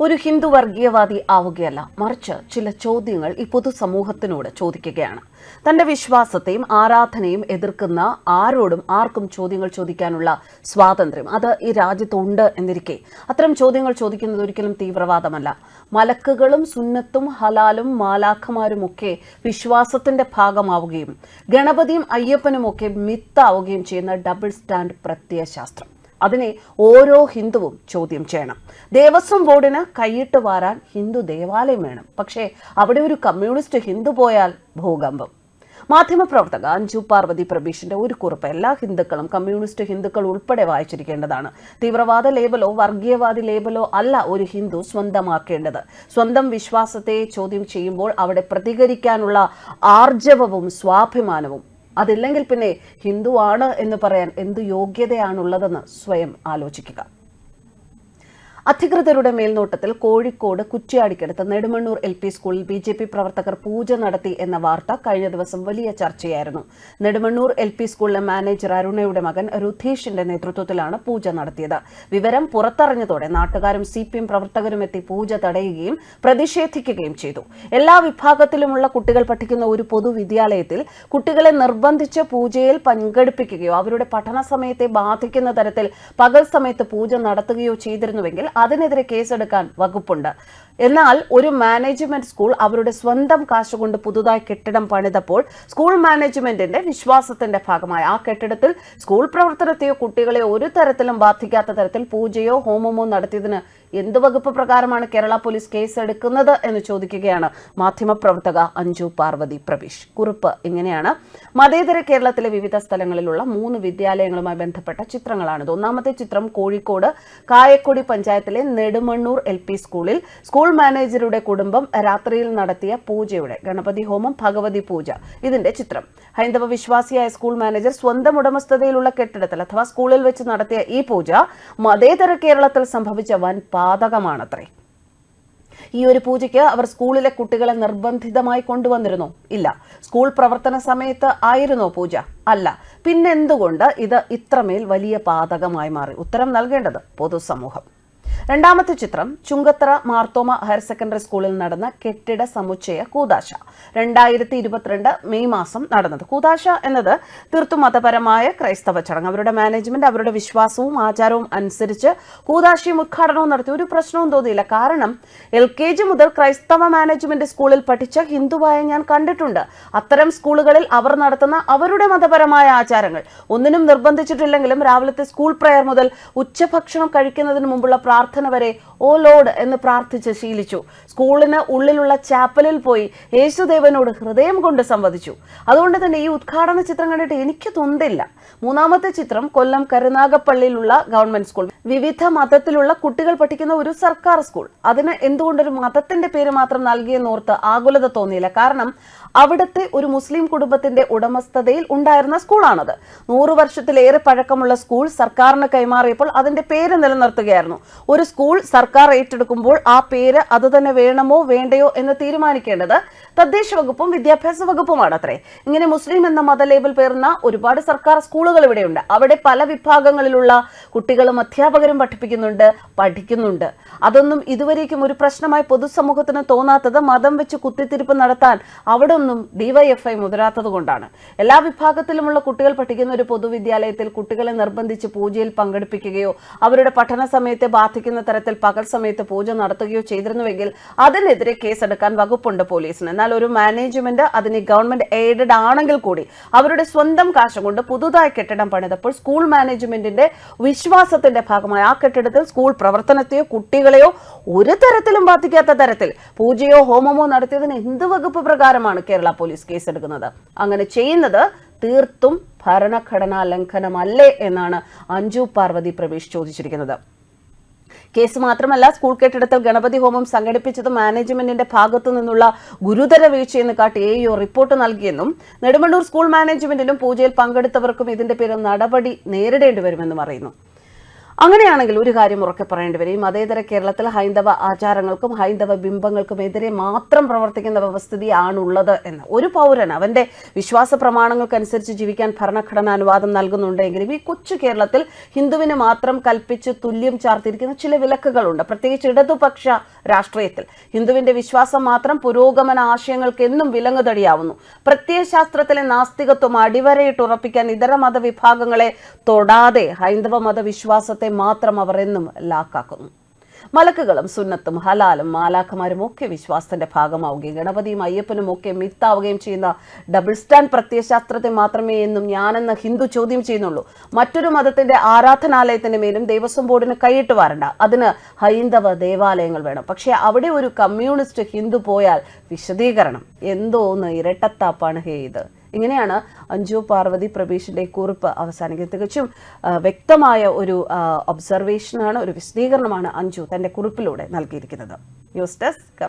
ഒരു ഹിന്ദു വർഗീയവാദി ആവുകയല്ല. മറിച്ച് ചില ചോദ്യങ്ങൾ ഈ പൊതുസമൂഹത്തിനോട് ചോദിക്കുകയാണ്. തന്റെ വിശ്വാസത്തെയും ആരാധനയും എതിർക്കുന്ന ആരോടും ആർക്കും ചോദ്യങ്ങൾ ചോദിക്കാനുള്ള സ്വാതന്ത്ര്യം അത് ഈ രാജ്യത്തുണ്ട് എന്നിരിക്കെ. അത്തരം ചോദ്യങ്ങൾ ചോദിക്കുന്നത് ഒരിക്കലും തീവ്രവാദമല്ല. മലക്കുകളും സുന്നത്തും ഹലാലും മാലാഖമാരും ഒക്കെ വിശ്വാസത്തിന്റെ ഭാഗമാവുകയും ഗണപതിയും അയ്യപ്പനുമൊക്കെ മിത്താവുകയും ചെയ്യുന്ന ഡബിൾ സ്റ്റാൻഡ് പ്രത്യയശാസ്ത്രം. അതിനെ ഓരോ ഹിന്ദുവും ചോദ്യം ചെയ്യണം. ദേവസ്വം ബോർഡിന് കൈയിട്ട് വാരാൻ ഹിന്ദു ദേവാലയം വേണം. പക്ഷേ അവിടെ ഒരു കമ്മ്യൂണിസ്റ്റ് ഹിന്ദു പോയാൽ ഭൂകമ്പം. മാധ്യമപ്രവർത്തക അഞ്ജു പാർവതി പ്രബീഷിന്റെ ഒരു കുറിപ്പ് എല്ലാ ഹിന്ദുക്കളും കമ്മ്യൂണിസ്റ്റ് ഹിന്ദുക്കൾ ഉൾപ്പെടെ വായിച്ചിരിക്കേണ്ടതാണ്. തീവ്രവാദ ലേബലോ വർഗീയവാദി ലേബലോ അല്ല ഒരു ഹിന്ദു സ്വന്തമാക്കേണ്ടത്. സ്വന്തം വിശ്വാസത്തെ ചോദ്യം ചെയ്യുമ്പോൾ അവിടെ പ്രതികരിക്കാനുള്ള ആർജവവും സ്വാഭിമാനവും അതില്ലെങ്കിൽ പിന്നെ ഹിന്ദുവാണ് എന്ന് പറയാൻ എന്ത് യോഗ്യതയാണുള്ളതെന്ന് സ്വയം ആലോചിക്കുക. അധികൃതരുടെ മേൽനോട്ടത്തിൽ കോഴിക്കോട് കുറ്റ്യാടിക്കടുത്ത് നെടുമണ്ണൂർ എൽ പി സ്കൂളിൽ ബി ജെ പി പ്രവർത്തകർ പൂജ നടത്തി എന്ന വാർത്ത കഴിഞ്ഞ ദിവസം വലിയ ചർച്ചയായിരുന്നു. നെടുമണ്ണൂർ എൽ പി സ്കൂളിലെ മാനേജർ അരുണയുടെ മകൻ രുധീഷിന്റെ നേതൃത്വത്തിലാണ് പൂജ നടത്തിയത്. വിവരം പുറത്തറിഞ്ഞതോടെ നാട്ടുകാരും സി പി എം പ്രവർത്തകരും എത്തി പൂജ തടയുകയും പ്രതിഷേധിക്കുകയും ചെയ്തു. എല്ലാ വിഭാഗത്തിലുമുള്ള കുട്ടികൾ പഠിക്കുന്ന ഒരു പൊതുവിദ്യാലയത്തിൽ കുട്ടികളെ നിർബന്ധിച്ച് പൂജയിൽ പങ്കെടുപ്പിക്കുകയോ അവരുടെ പഠന സമയത്തെ ബാധിക്കുന്ന തരത്തിൽ പകൽ സമയത്ത് പൂജ നടത്തുകയോ ചെയ്തിരുന്നുവെങ്കിൽ അതിനെതിരെ കേസെടുക്കാൻ വകുപ്പുണ്ട്. എന്നാൽ ഒരു മാനേജ്മെന്റ് സ്കൂൾ അവരുടെ സ്വന്തം കാശുകൊണ്ട് പുതുതായി കെട്ടിടം പണിതപ്പോൾ സ്കൂൾ മാനേജ്മെന്റിന്റെ വിശ്വാസത്തിന്റെ ഭാഗമായി. ആ കെട്ടിടത്തിൽ സ്കൂൾ പ്രവർത്തനത്തെയോ കുട്ടികളെ ഒരു തരത്തിലും ബാധിക്കാത്ത തരത്തിൽ പൂജയോ ഹോമമോ നടത്തിയതിന് എന്ത് വകുപ്പ് പ്രകാരമാണ് കേരള പോലീസ് കേസെടുക്കുന്നത് എന്ന് ചോദിക്കുകയാണ് മാധ്യമപ്രവർത്തക അഞ്ജു പാർവതി പ്രവീഷ്. കുറിപ്പ് ഇങ്ങനെയാണ്. മതേതര കേരളത്തിലെ വിവിധ സ്ഥലങ്ങളിലുള്ള മൂന്ന് വിദ്യാലയങ്ങളുമായി ബന്ധപ്പെട്ട ചിത്രങ്ങളാണിത്. ഒന്നാമത്തെ ചിത്രം കോഴിക്കോട് കായക്കൊടി പഞ്ചായത്തിലെ നെടുമണ്ണൂർ എൽ പി സ്കൂളിൽ സ്കൂൾ മാനേജരുടെ കുടുംബം രാത്രിയിൽ നടത്തിയ പൂജയുടെ ഗണപതി ഹോമം ഭഗവതി പൂജ. ഇതിന്റെ ചിത്രം. ഹൈന്ദവ വിശ്വാസിയായ സ്കൂൾ മാനേജർ സ്വന്തം ഉടമസ്ഥതയിലുള്ള കെട്ടിടത്തിൽ അഥവാ സ്കൂളിൽ വെച്ച് നടത്തിയ ഈ പൂജ മതേതര കേരളത്തിൽ സംഭവിച്ച വൻ പാതകമാണത്രേ. ഈ ഒരു പൂജയ്ക്ക് അവർ സ്കൂളിലെ കുട്ടികളെ നിർബന്ധിതമായി കൊണ്ടുവന്നിരുന്നു. ഇല്ല സ്കൂൾ പ്രവർത്തന സമയത്ത് ആയിരുന്നോ പൂജ? അല്ല. പിന്നെന്തുകൊണ്ട് ഇത് ഇത്രമേൽ വലിയ പാതകമായി മാറി? ഉത്തരം നൽകേണ്ടത് പൊതുസമൂഹം. രണ്ടാമത്തെ ചിത്രം ചുങ്കത്തറ മാർത്തോമ ഹയർ സെക്കൻഡറി സ്കൂളിൽ നടന്ന കെട്ടിട സമുച്ചയ കൂതാശ. രണ്ടായിരത്തി ഇരുപത്തിരണ്ട് മെയ് മാസം നടന്നത്. കൂതാശ എന്നത് തീർത്തും മതപരമായ ക്രൈസ്തവ ചടങ്ങ്. അവരുടെ മാനേജ്മെന്റ് അവരുടെ വിശ്വാസവും ആചാരവും അനുസരിച്ച് കൂതാശയും ഉദ്ഘാടനവും നടത്തി. ഒരു പ്രശ്നവും തോന്നിയില്ല. കാരണം എൽ കെ ജി മുതൽ ക്രൈസ്തവ മാനേജ്മെന്റ് സ്കൂളിൽ പഠിച്ച ഹിന്ദുവായ ഞാൻ കണ്ടിട്ടുണ്ട്. അത്തരം സ്കൂളുകളിൽ അവർ നടത്തുന്ന അവരുടെ മതപരമായ ആചാരങ്ങൾ. ഒന്നിനും നിർബന്ധിച്ചിട്ടില്ലെങ്കിലും രാവിലത്തെ സ്കൂൾ പ്രയർ മുതൽ ഉച്ചഭക്ഷണം കഴിക്കുന്നതിന് മുമ്പുള്ള പ്രാർത്ഥന വരെ ഓ ലോഡ് എന്ന് പ്രാർത്ഥിച്ച് ശീലിച്ചു. സ്കൂളിന് ഉള്ളിലുള്ള ചാപ്പലിൽ പോയി യേശുദേവനോട് ഹൃദയം കൊണ്ട് സംവദിച്ചു. അതുകൊണ്ട് തന്നെ ഈ ഉദ്ഘാടന ചിത്രം കണ്ടിട്ട് എനിക്ക് തൊന്നില്ല മൂന്നാമത്തെ ചിത്രം കൊല്ലം കരുനാഗപ്പള്ളിയിലുള്ള ഗവൺമെന്റ് സ്കൂൾ. വിവിധ മതത്തിലുള്ള കുട്ടികൾ പഠിക്കുന്ന ഒരു സർക്കാർ സ്കൂൾ. അതിന് എന്തുകൊണ്ടൊരു മതത്തിന്റെ പേര് മാത്രം നൽകിയെന്നോർത്ത് ആകുലത തോന്നിയില്ല. കാരണം അവിടുത്തെ ഒരു മുസ്ലിം കുടുംബത്തിന്റെ ഉടമസ്ഥതയിൽ ഉണ്ടായിരുന്ന സ്കൂളാണത്. നൂറു വർഷത്തിലേറെ പഴക്കമുള്ള സ്കൂൾ സർക്കാരിന് കൈമാറിയപ്പോൾ അതിന്റെ പേര് നിലനിർത്തുകയായിരുന്നു. ഒരു സ്കൂൾ സർക്കാർ ഏറ്റെടുക്കുമ്പോൾ ആ പേര് അത് തന്നെ വേണമോ വേണ്ടയോ എന്ന് തീരുമാനിക്കേണ്ടത് തദ്ദേശ വകുപ്പും വിദ്യാഭ്യാസ വകുപ്പുമാണ് അത്രേ ഇങ്ങനെ മുസ്ലിം എന്ന മത ലേബൽ പേർന്ന ഒരുപാട് സർക്കാർ സ്കൂളുകൾ ഇവിടെയുണ്ട്. അവിടെ പല വിഭാഗങ്ങളിലുള്ള കുട്ടികളും അധ്യാപകരും പഠിപ്പിക്കുന്നുണ്ട് പഠിക്കുന്നുണ്ട്. അതൊന്നും ഇതുവരേക്കും ഒരു പ്രശ്നമായി പൊതുസമൂഹത്തിന് തോന്നാത്തത് മതം വെച്ച് കുത്തിത്തിരിപ്പ് നടത്താൻ അവിടെ ഒന്നും ഡിവൈഎഫ്ഐ മുതിരാത്തത് കൊണ്ടാണ്. എല്ലാ വിഭാഗത്തിലുമുള്ള കുട്ടികൾ പഠിക്കുന്ന ഒരു പൊതുവിദ്യാലയത്തിൽ കുട്ടികളെ നിർബന്ധിച്ച് പൂജയിൽ പങ്കെടുപ്പിക്കുകയോ അവരുടെ പഠന സമയത്തെ ബാധിക്കുന്ന തരത്തിൽ പകൽ സമയത്ത് പൂജ നടത്തുകയോ ചെയ്തിരുന്നുവെങ്കിൽ അതിനെതിരെ കേസെടുക്കാൻ വകുപ്പുണ്ട് പോലീസിന്. എന്നാൽ ഒരു മാനേജ്മെന്റ് അതിന് ഗവൺമെന്റ് എയ്ഡഡ് ആണെങ്കിൽ കൂടി അവരുടെ സ്വന്തം കാശം കൊണ്ട് പുതുതായി കെട്ടിടം പണിതപ്പോൾ സ്കൂൾ മാനേജ്മെന്റിന്റെ വിശ്വാസത്തിന്റെ ഭാഗമായി ആ കെട്ടിടത്തിൽ സ്കൂൾ പ്രവർത്തനത്തെയോ കുട്ടികളെയോ ഒരു തരത്തിലും ബാധിക്കാത്ത തരത്തിൽ പൂജയോ ഹോമമോ നടത്തിയതിന് എന്ത് വകുപ്പ് പ്രകാരമാണ് കേരള പോലീസ് കേസെടുക്കുന്നത് അങ്ങനെ ചെയ്യുന്നത് തീർത്തും ഭരണഘടനാ ലംഘനമല്ലേ എന്നാണ് അഞ്ജു പാർവതി പ്രവേശ് ചോദിച്ചിരിക്കുന്നത്. കേസ് മാത്രമല്ല സ്കൂൾ കെട്ടിടത്തിൽ ഗണപതി ഹോമം സംഘടിപ്പിച്ചത് മാനേജ്മെന്റിന്റെ ഭാഗത്തു നിന്നുള്ള ഗുരുതര വീഴ്ചയെന്ന് കാട്ടി എ റിപ്പോർട്ട് നൽകിയെന്നും നെടുമണ്ണൂർ സ്കൂൾ മാനേജ്മെന്റിനും പൂജയിൽ പങ്കെടുത്തവർക്കും ഇതിന്റെ പേരിൽ നടപടി നേരിടേണ്ടി വരുമെന്നും അറിയുന്നു. അങ്ങനെയാണെങ്കിൽ ഒരു കാര്യം ഉറക്കെ പറയേണ്ടി വരും. മതേതര കേരളത്തിൽ ഹൈന്ദവ ആചാരങ്ങൾക്കും ഹൈന്ദവ ബിംബങ്ങൾക്കും എതിരെ മാത്രം പ്രവർത്തിക്കുന്ന വ്യവസ്ഥിതിയാണുള്ളത് എന്ന്. ഒരു പൗരൻ അവന്റെ വിശ്വാസ പ്രമാണങ്ങൾക്കനുസരിച്ച് ജീവിക്കാൻ ഭരണഘടന അനുവാദം നൽകുന്നുണ്ടെങ്കിലും ഈ കൊച്ചു കേരളത്തിൽ ഹിന്ദുവിന് മാത്രം കൽപ്പിച്ച് തുല്യം ചാർത്തിരിക്കുന്ന ചില വിലക്കുകളുണ്ട്. പ്രത്യേകിച്ച് ഇടതുപക്ഷ രാഷ്ട്രീയത്തിൽ ഹിന്ദുവിന്റെ വിശ്വാസം മാത്രം പുരോഗമന ആശയങ്ങൾക്ക് എന്നും വിലങ്ങുതടിയാവുന്നു. പ്രത്യയശാസ്ത്രത്തിലെ നാസ്തികത്വം അടിവരയിട്ട് ഉറപ്പിക്കാൻ ഇതര മതവിഭാഗങ്ങളെ തൊടാതെ ഹൈന്ദവ മതവിശ്വാസത്തെ മാത്രം അവർ എന്നും ലാക്കാക്കുന്നു. മലക്കുകളും സുന്നത്തും ഹലാലും മാലാഖമാരും ഒക്കെ വിശ്വാസത്തിന്റെ ഭാഗമാവുകയും ഗണപതിയും അയ്യപ്പനും ഒക്കെ മിത്താവുകയും ചെയ്യുന്ന ഡബിൾ സ്റ്റാൻഡ് പ്രത്യയശാസ്ത്രത്തെ മാത്രമേ എന്നും ഞാനെന്ന ഹിന്ദു ചോദ്യം ചെയ്യുന്നുള്ളൂ. മറ്റൊരു മതത്തിന്റെ ആരാധനാലയത്തിന്റെ മേലും ദേവസ്വം ബോർഡിന് കൈയിട്ട് വാരണ്ട. അതിന് ഹൈന്ദവ ദേവാലയങ്ങൾ വേണം. പക്ഷേ അവിടെ ഒരു കമ്മ്യൂണിസ്റ്റ് ഹിന്ദു പോയാൽ വിശദീകരണം. എന്തോന്ന് ഇരട്ടത്താപ്പാണ് ഹേ ഇത്. ഇങ്ങനെയാണ് അഞ്ജു പാർവതി പ്രവീഷിന്റെ കുറിപ്പ് അവസാനിക്കുന്നത് തികച്ചും വ്യക്തമായ ഒരു ഒബ്സർവേഷനാണ് ഒരു വിശദീകരണമാണ് അഞ്ജു തന്റെ കുറിപ്പിലൂടെ നൽകിയിരിക്കുന്നത് ന്യൂസ് ഡെസ്ക്.